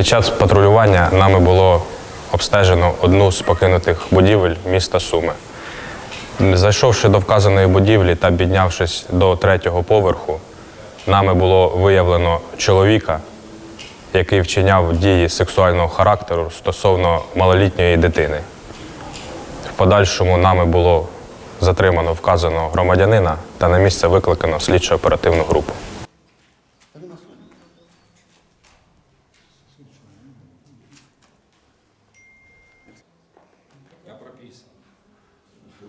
Під час патрулювання нами було обстежено одну з покинутих будівель міста Суми. Зайшовши до вказаної будівлі та піднявшись до третього поверху, нами було виявлено чоловіка, який вчиняв дії сексуального характеру стосовно малолітньої дитини. В подальшому нами було затримано вказаного громадянина та на місце викликано слідчо-оперативну групу. Та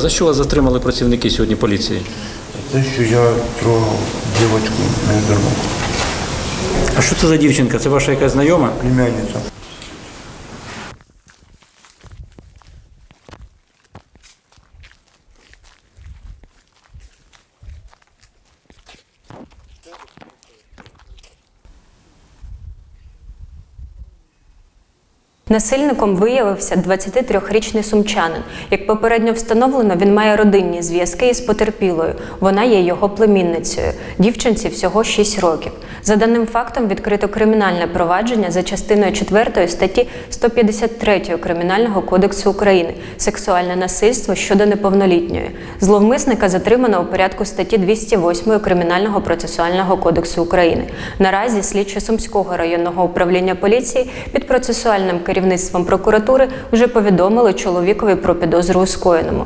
за що вас затримали працівники сьогодні поліції? Те, що я трогав дівчинку нездорову, А що це за дівчинка? Це ваша якась знайома? племянниця. Насильником виявився 23-річний сумчанин. Як попередньо встановлено, він має родинні зв'язки із потерпілою. Вона є його племінницею. Дівчинці всього 6 років. За даним фактом відкрито кримінальне провадження за частиною 4 статті 153 Кримінального кодексу України сексуальне насильство щодо неповнолітньої. Зловмисника затримано у порядку статті 208 Кримінального процесуального кодексу України. Наразі слідчі Сумського районного управління поліції під процесуальним керівництвом прокуратури вже повідомили чоловікові про підозру у скоєному.